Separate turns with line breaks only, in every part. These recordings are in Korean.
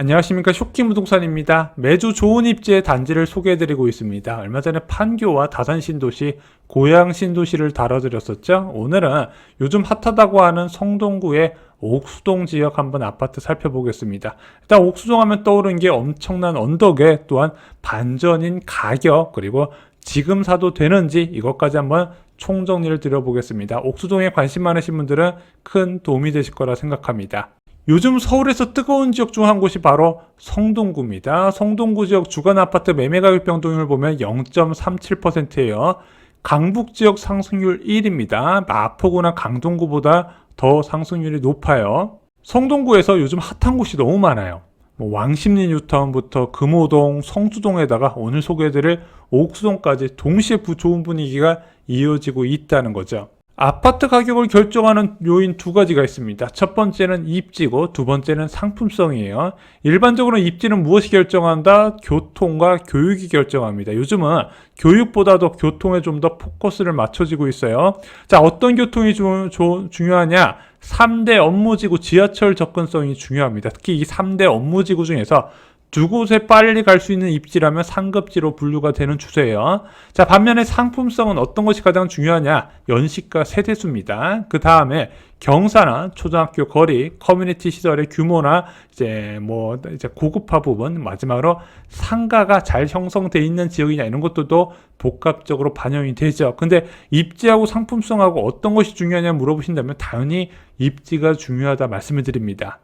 안녕하십니까 쇼킹부동산입니다. 매주 좋은 입지의 단지를 소개해드리고 있습니다. 얼마 전에 판교와 다산 신도시, 고양 신도시를 다뤄드렸었죠. 오늘은 요즘 핫하다고 하는 성동구의 옥수동 지역 한번 아파트 살펴보겠습니다. 일단 옥수동 하면 떠오르는 게 엄청난 언덕에 또한 반전인 가격 그리고 지금 사도 되는지 이것까지 한번 총정리를 드려보겠습니다. 옥수동에 관심 많으신 분들은 큰 도움이 되실 거라 생각합니다. 요즘 서울에서 뜨거운 지역 중 한 곳이 바로 성동구입니다. 성동구 지역 주간 아파트 매매 가격 변동률 보면 0.37%예요. 강북 지역 상승률 1입니다. 마포구나 강동구보다 더 상승률이 높아요. 성동구에서 요즘 핫한 곳이 너무 많아요. 뭐 왕십리 뉴타운부터 금호동, 성수동에다가 오늘 소개해드릴 옥수동까지 동시에 부- 좋은 분위기가 이어지고 있다는 거죠. 아파트 가격을 결정하는 요인 두 가지가 있습니다. 첫 번째는 입지고 두 번째는 상품성이에요. 일반적으로 입지는 무엇이 결정한다? 교통과 교육이 결정합니다. 요즘은 교육보다도 교통에 좀 더 포커스를 맞춰지고 있어요. 자, 어떤 교통이 주- 조- 중요하냐? 3대 업무지구 지하철 접근성이 중요합니다. 특히 이 3대 업무지구 중에서 두 곳에 빨리 갈 수 있는 입지라면 상급지로 분류가 되는 추세예요. 자, 반면에 상품성은 어떤 것이 가장 중요하냐? 연식과 세대수입니다. 그 다음에 경사나 초등학교 거리, 커뮤니티 시설의 규모나 이제 뭐 이제 고급화 부분, 마지막으로 상가가 잘 형성돼 있는 지역이냐 이런 것들도 복합적으로 반영이 되죠. 근데 입지하고 상품성하고 어떤 것이 중요하냐 물어보신다면 당연히 입지가 중요하다 말씀을 드립니다.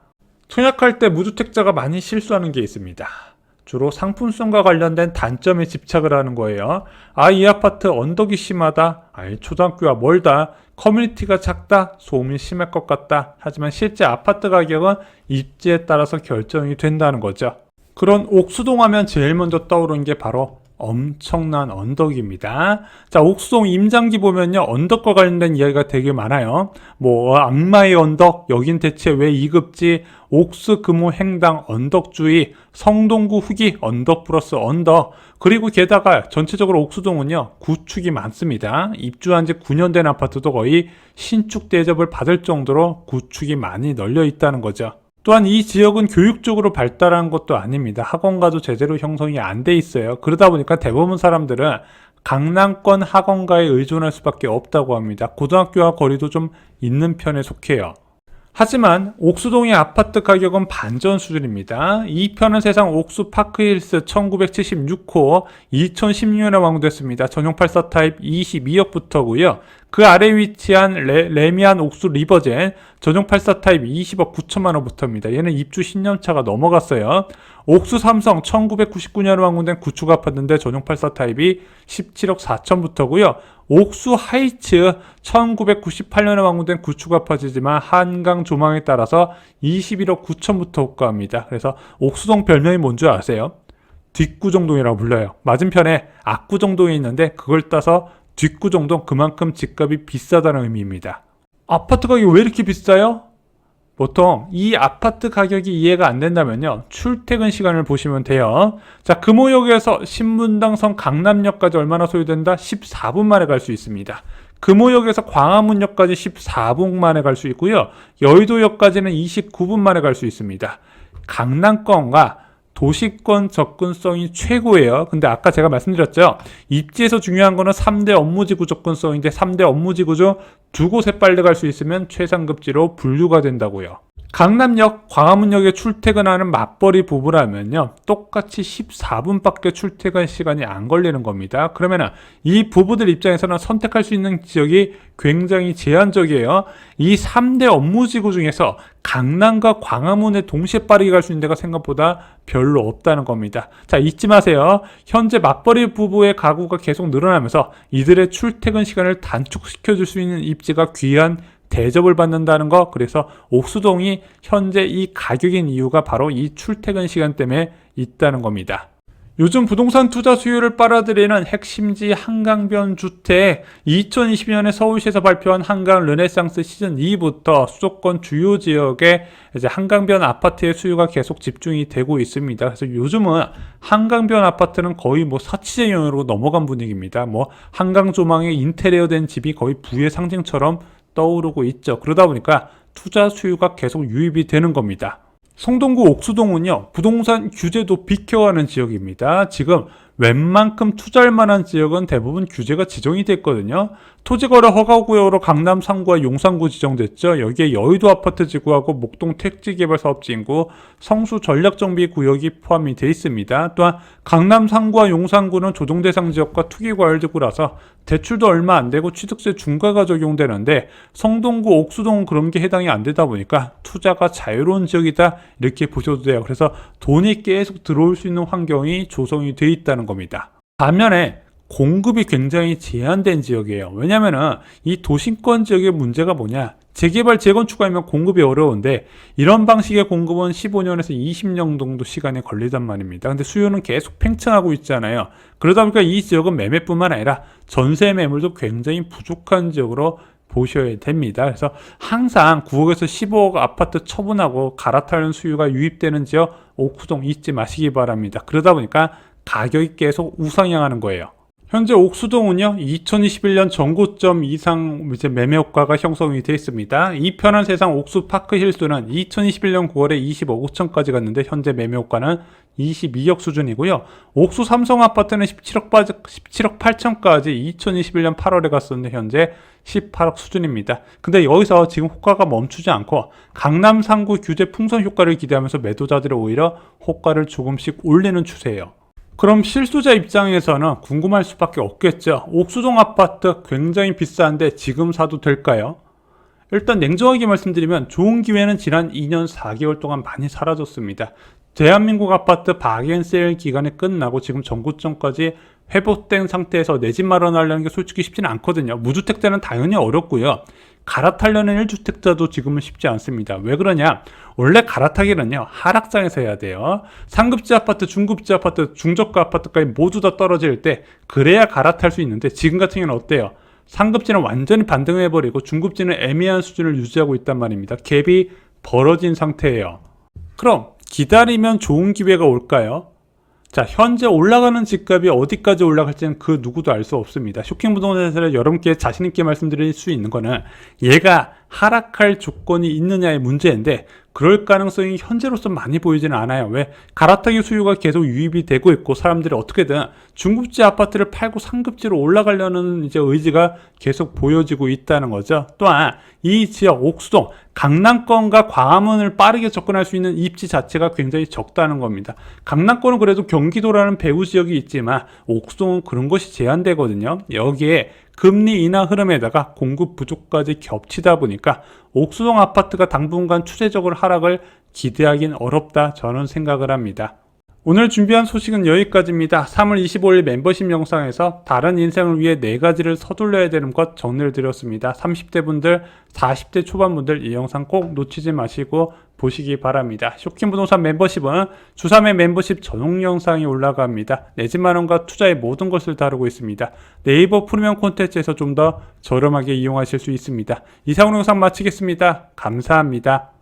청약할 때 무주택자가 많이 실수하는 게 있습니다. 주로 상품성과 관련된 단점에 집착을 하는 거예요. 아, 이 아파트 언덕이 심하다. 아, 이 초등학교가 멀다. 커뮤니티가 작다. 소음이 심할 것 같다. 하지만 실제 아파트 가격은 입지에 따라서 결정이 된다는 거죠. 그런 옥수동 하면 제일 먼저 떠오르는 게 바로 엄청난 언덕입니다. 자, 옥수동 임장기 보면요. 언덕과 관련된 이야기가 되게 많아요. 뭐, 악마의 언덕, 여긴 대체 왜 2급지, 옥수 금호 행당 언덕주의, 성동구 후기 언덕 플러스 언덕, 그리고 게다가 전체적으로 옥수동은요, 구축이 많습니다. 입주한 지 9년 된 아파트도 거의 신축 대접을 받을 정도로 구축이 많이 널려 있다는 거죠. 또한 이 지역은 교육적으로 발달한 것도 아닙니다. 학원가도 제대로 형성이 안 돼 있어요. 그러다 보니까 대부분 사람들은 강남권 학원가에 의존할 수밖에 없다고 합니다. 고등학교와 거리도 좀 있는 편에 속해요. 하지만 옥수동의 아파트 가격은 반전 수준입니다. 이 편은 세상 옥수 파크힐스 1976호 2016년에 완공됐습니다. 전용 84 타입 22억부터고요. 그 아래 위치한 레, 미안 옥수 리버젠 전용 84 타입 20억 9천만 원부터입니다. 얘는 입주 10년 차가 넘어갔어요. 옥수 삼성 1999년에 완공된 구축 아파트인데 전용 84 타입이 17억 4천부터고요. 옥수 하이츠 1998년에 완공된 구축 아파트지만 한강 조망에 따라서 21억 9천부터 호가합니다. 그래서 옥수동 별명이 뭔지 아세요? 뒷구정동이라고 불러요. 맞은편에 압구정동이 있는데 그걸 따서 뒷구정동 그만큼 집값이 비싸다는 의미입니다. 아파트 가격이 왜 이렇게 비싸요? 보통 이 아파트 가격이 이해가 안 된다면요. 출퇴근 시간을 보시면 돼요. 자, 금호역에서 신분당선 강남역까지 얼마나 소요된다? 14분 만에 갈 수 있습니다. 금호역에서 광화문역까지 14분 만에 갈 수 있고요. 여의도역까지는 29분 만에 갈 수 있습니다. 강남권과 도시권 접근성이 최고예요. 근데 아까 제가 말씀드렸죠. 입지에서 중요한 거는 3대 업무지구 접근성인데 3대 업무지구 중 두 곳에 빨리 갈 수 있으면 최상급지로 분류가 된다고요. 강남역, 광화문역에 출퇴근하는 맞벌이 부부라면요. 똑같이 14분밖에 출퇴근 시간이 안 걸리는 겁니다. 그러면은 이 부부들 입장에서는 선택할 수 있는 지역이 굉장히 제한적이에요. 이 3대 업무지구 중에서 강남과 광화문에 동시에 빠르게 갈 수 있는 데가 생각보다 별로 없다는 겁니다. 자, 잊지 마세요. 현재 맞벌이 부부의 가구가 계속 늘어나면서 이들의 출퇴근 시간을 단축시켜 줄 수 있는 입지가 귀한 대접을 받는다는 거. 그래서 옥수동이 현재 이 가격인 이유가 바로 이 출퇴근 시간 때문에 있다는 겁니다. 요즘 부동산 투자 수요를 빨아들이는 핵심지 한강변 주택 2020년에 서울시에서 발표한 한강 르네상스 시즌 2부터 수도권 주요 지역에 이제 한강변 아파트의 수요가 계속 집중이 되고 있습니다. 그래서 요즘은 한강변 아파트는 거의 뭐 사치제형으로 넘어간 분위기입니다. 뭐 한강 조망에 인테리어 된 집이 거의 부의 상징처럼 떠오르고 있죠. 그러다 보니까 투자 수요가 계속 유입이 되는 겁니다. 성동구 옥수동은요, 부동산 규제도 비켜가는 지역입니다. 지금 웬만큼 투자할 만한 지역은 대부분 규제가 지정이 됐거든요. 토지거래 허가구역으로 강남 3구와 용산구 지정됐죠. 여기에 여의도 아파트 지구하고 목동 택지개발 사업지인구, 성수 전략정비구역이 포함이 되어 있습니다. 또한 강남 3구와 용산구는 조정대상 지역과 투기과열지구라서 대출도 얼마 안 되고 취득세 중과가 적용되는데 성동구 옥수동은 그런 게 해당이 안 되다 보니까 투자가 자유로운 지역이다 이렇게 보셔도 돼요. 그래서 돈이 계속 들어올 수 있는 환경이 조성이 돼 있다는 겁니다. 반면에 공급이 굉장히 제한된 지역이에요. 왜냐면은 이 도심권 지역의 문제가 뭐냐? 재개발, 재건축 하면 공급이 어려운데 이런 방식의 공급은 15년에서 20년 정도 시간이 걸리단 말입니다. 근데 수요는 계속 팽창하고 있잖아요. 그러다 보니까 이 지역은 매매뿐만 아니라 전세 매물도 굉장히 부족한 지역으로 보셔야 됩니다. 그래서 항상 9억에서 15억 아파트 처분하고 갈아타는 수요가 유입되는 지역 옥수동 잊지 마시기 바랍니다. 그러다 보니까 가격이 계속 우상향하는 거예요. 현재 옥수동은요, 2021년 전고점 이상 이제 매매 효과가 형성이 되어 있습니다. 이 편한 세상 옥수 파크 힐스는 2021년 9월에 20억 5천까지 갔는데 현재 매매 효과는 22억 수준이고요. 옥수 삼성 아파트는 17억, 17억 8천까지 2021년 8월에 갔었는데 현재 18억 수준입니다. 근데 여기서 지금 효과가 멈추지 않고 강남 상구 규제 풍선 효과를 기대하면서 매도자들이 오히려 효과를 조금씩 올리는 추세예요. 그럼 실수자 입장에서는 궁금할 수밖에 없겠죠. 옥수동 아파트 굉장히 비싼데 지금 사도 될까요? 일단 냉정하게 말씀드리면 좋은 기회는 지난 2년 4개월 동안 많이 사라졌습니다. 대한민국 아파트 바겐세일 기간이 끝나고 지금 전고점까지 회복된 상태에서 내 집 마련하려는 게 솔직히 쉽지는 않거든요. 무주택자는 당연히 어렵고요. 갈아타려는 1주택자도 지금은 쉽지 않습니다. 왜 그러냐? 원래 갈아타기는요, 하락장에서 해야 돼요. 상급지 아파트, 중급지 아파트, 중저가 아파트까지 모두 다 떨어질 때, 그래야 갈아탈 수 있는데, 지금 같은 경우는 어때요? 상급지는 완전히 반등해버리고, 중급지는 애매한 수준을 유지하고 있단 말입니다. 갭이 벌어진 상태예요. 그럼, 기다리면 좋은 기회가 올까요? 자, 현재 올라가는 집값이 어디까지 올라갈지는 그 누구도 알 수 없습니다. 쇼킹 부동산에서 여러분께 자신있게 말씀드릴 수 있는 거는 얘가 하락할 조건이 있느냐의 문제인데 그럴 가능성이 현재로서 많이 보이지는 않아요. 왜? 갈아타기 수요가 계속 유입이 되고 있고 사람들이 어떻게든 중급지 아파트를 팔고 상급지로 올라가려는 이제 의지가 계속 보여지고 있다는 거죠. 또한 이 지역 옥수동 강남권과 광화문을 빠르게 접근할 수 있는 입지 자체가 굉장히 적다는 겁니다. 강남권은 그래도 경기도라는 배후 지역이 있지만 옥수동은 그런 것이 제한되거든요. 여기에 금리 인하 흐름에다가 공급 부족까지 겹치다 보니까 옥수동 아파트가 당분간 추세적으로 하락을 기대하긴 어렵다 저는 생각을 합니다. 오늘 준비한 소식은 여기까지입니다. 3월 25일 멤버십 영상에서 다른 인생을 위해 네 가지를 서둘러야 되는 것 정리를 드렸습니다. 30대 분들, 40대 초반 분들 이 영상 꼭 놓치지 마시고 보시기 바랍니다. 쇼킹 부동산 멤버십은 주3회 멤버십 전용 영상이 올라갑니다. 내집 마련과 투자의 모든 것을 다루고 있습니다. 네이버 프리미엄 콘텐츠에서 좀 더 저렴하게 이용하실 수 있습니다. 이상 영상 마치겠습니다. 감사합니다.